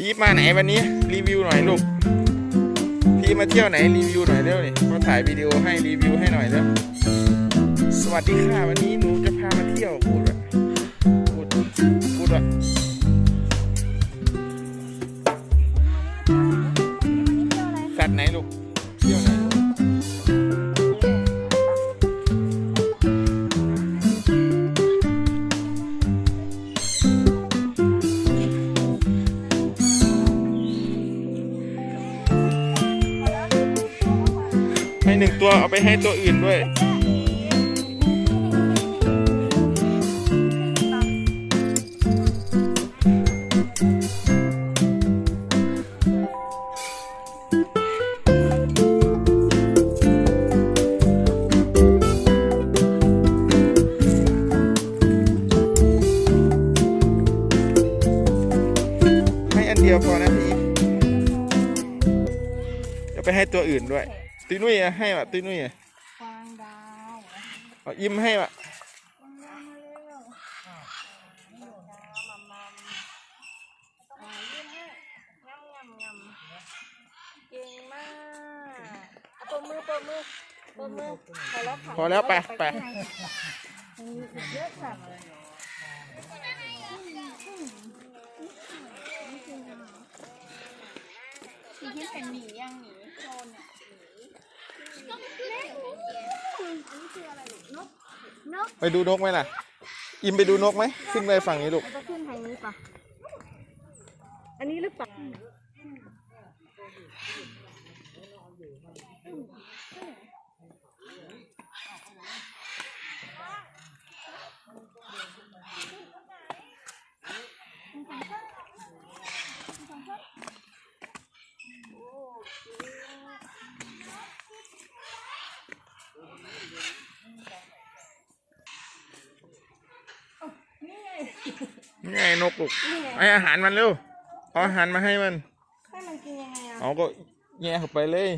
พี่มาไหนวันนี้รีวิวหน่อยลูกพี่มาเที่ยวไหนรีวิวหน่อยเร็วนี่มาถ่ายวิดีโอให้รีวิวให้หน่อยเร็วสวัสดีค่ะวันนี้หนูจะพามาเที่ยวพูดว่าพูดพูดว่า หนึ่งตัวเอาไปให้ตัวอื่นด้วย ให้อันเดียวพอนะพี่จะไปให้ตัวอื่นด้วย ตุ้ยนุ้ยอะให้วะตุ้ยนุ้ยอะกวางดาวเอาอิ่มให้วะกวางดาวมาเร็วอ่ามัมมัมอ่ายิ้มให้งำงำงำเก่งมากเอาปรบมือปรบมือปรบมือพอแล้วค่ะพอแล้วไปไปข้างในมีอีกเยอะค่ะพี่ยิ้มเป็นหมียังหมีโซนเนี่ยหมีอันนี้คืออะไรลูกนก นกไปดูนกไหมล่ะ อิ่มไปดูนกไหม ขึ้นไปฝั่งนี้ลูกมันจะขึ้นทางนี้ปะอันนี้หรือเปล่า ไงนกลูกให้อาหารมันเร็วเอาอาหารมาให้มัน ให้มันกินยังไงอะเอาก็แง่เข้าไปเลย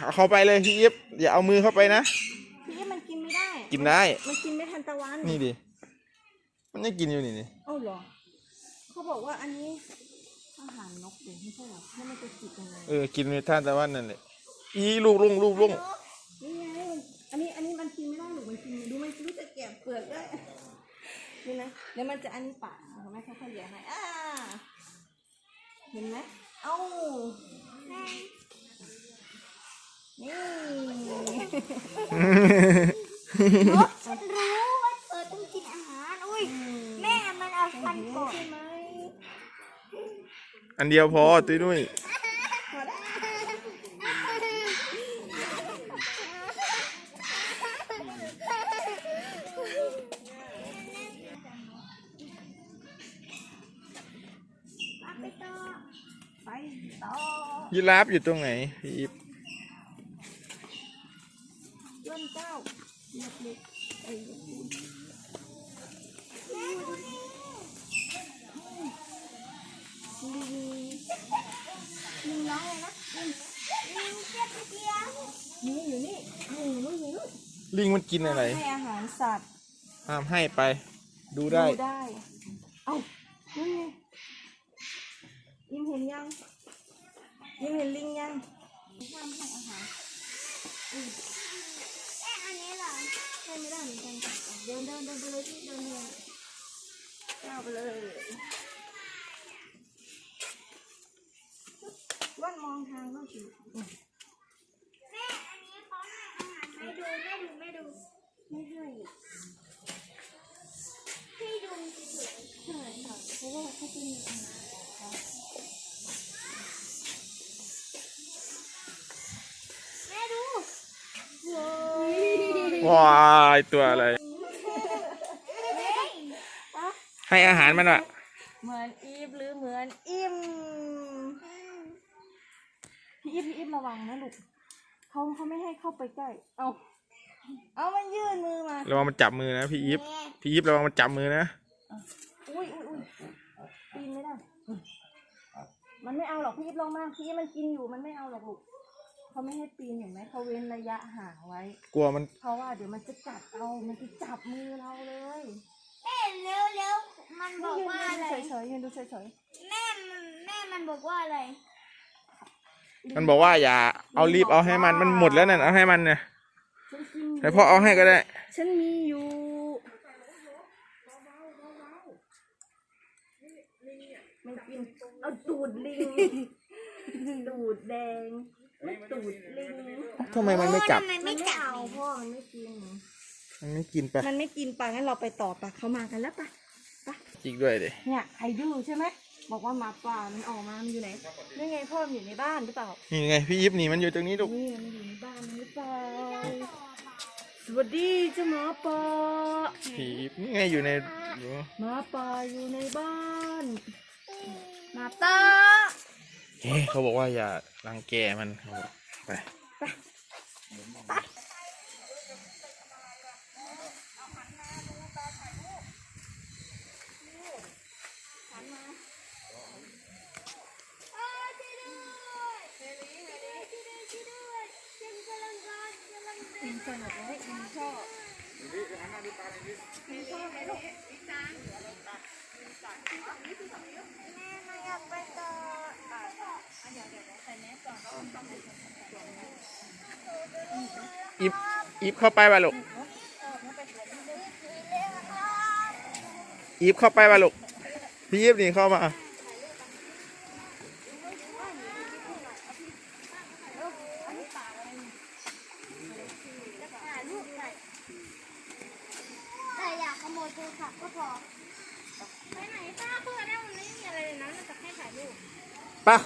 เอาเข้าไปเลยพี่ยิบอย่าเอามือเข้าไปนะ พี่มันกินไม่ได้ กินได้ มันกินไม่ทันตะวันนี่ดิ มันยังกินอยู่นี่นี่เอ้าเหรอ เขาบอกว่าอันนี้อาหารนกเด็ไม่ใช่เหรอแล้วมันจะกินยังไงเออ กินในท่านตะวันนั่นแหละอีลูกลุงลูกลุงนี่ไงมันอันนี้อันนี้มันกินไม่ได้หรือมันกินดูมันรู้จะแกะเปลือกได้นี่นะเดี๋ยวมันจะอันนี้ปากเห็นไหมเขาเขาเลียให้อ่าเห็นไหมเอ้านี่ฉันรู้ว่าเธอต้องกินอาหาร อุ้ย แม่มันเอาฟันกดใช่ไหม อันเดียวพอตุ้ยนุ้ย ยีราฟอยู่ตรงไหนพี่ยิบเลื่อนเก้าเล็กๆไอ้แม่ดูนี่ลิงลิงน้องเลยนะลิงลิงเจ็บเดียวนี่อยู่นี่นี่อยู่นี่อยู่นี่ลิงมันกินอะไรให้อาหารสัตว์ห้ามให้ไป ดูได้ดูได้ เอ้านั่นไงยิมเห็นยัง ยิมเห็นลิงยังห้ามให้อาหารแม่อันนี้เหรอให้ไม่ได้เหมือนกันเดินเดินเดินไปเลยที่เดินเดินก้าวไปเลยวันมองทางก็สิแม่อันนี้เขาให้อาหารไม่ดูไม่ดูไม่ดูไม่ให้ให้ดูเฉยใช่ค่ะเพราะว่าเขาจะมีอาหาร ว้ายตัวอะไรเฮ้ยให้อาหารมันอะเหมือนอีฟหรือเหมือนอิมพี่อีฟพี่อีฟระวังนะลูกเขาเขาไม่ให้เข้าไปใกล้ เอาเอามันยื่นมือมาระวังมันจับมือนะพี่ยิบพี่ยิบระวังมันจับมือนะ อุ้ยอุ้ยอุ้ยปีนไม่ได้ มันไม่เอาหรอกพี่อีฟลงมาพี่อีฟมันกินอยู่มันไม่เอาหรอกลูก เขาไม่ให้ปีนเห็นไหมเขาเว้นระยะห่างไว้ กลัวมันเพราะว่าเดี๋ยวมันจะจับเอามันจะจับมือเราเลยเอ๊ะเร็วเร็วมันบอกว่าอะไรเฉยๆยืนดูเฉยแม่มันแม่มันบอกว่าอะไรมันบอกว่าอย่าเอารีบเอาให้มันมันหมดแล้วนั่นเอาให้มันเนี่ยๆฉันกินแต่พ่อเอาให้ก็ได้ ฉันมีอยู่มันกินเอาตูดลิง ตูดแดง ตูดลิงทำไมมันไม่กลับทำไมมันไม่ไม่กลับเอาพ่อมันไม่กินมันไม่กินไปมันไม่กินปลางั้นเราไปต่อปลาเขามากันแล้วปะจิกด้วยดิเนี่ยใครดื้อใช่ไหมบอกว่าหมาป่ามันออกมา มันอยู่ไหนนี่ไงพ่อมันอยู่ในบ้านหรือเปล่า นี่ไงพี่ยิบนี่มันอยู่ตรงนี้ลูกนี่มันอยู่ในบ้านหรือเปล่า สวัสดีเจ้าหมาป่าพี่ยิบนี่ไงอยู่ในอยู่หมาป่าอยู่ในบ้านมาต่อ เฮ้เขาบอกว่าอย่ารังแกมันเขาบอกไปเออช่วยด้วยช่วยด้วยช่วยด้วยช่วยด้วยฉันกำลังรอฉันกำลังกินสนุกไหมกินชอบ แม่มาอยากไปต่อ อิฟอิฟเข้าไปป่ะลูกอิฟเข้าไปป่ะลูก พี่ยิบนี่เข้ามาถ่ายรูปหน่อยแต่อยากขโมยโทรศัพท์ก็พอ ไปไหนป้าเพื่อนได้มันไม่มีอะไรเลยนะมันจะให้ถ่ายรูปไป่ะ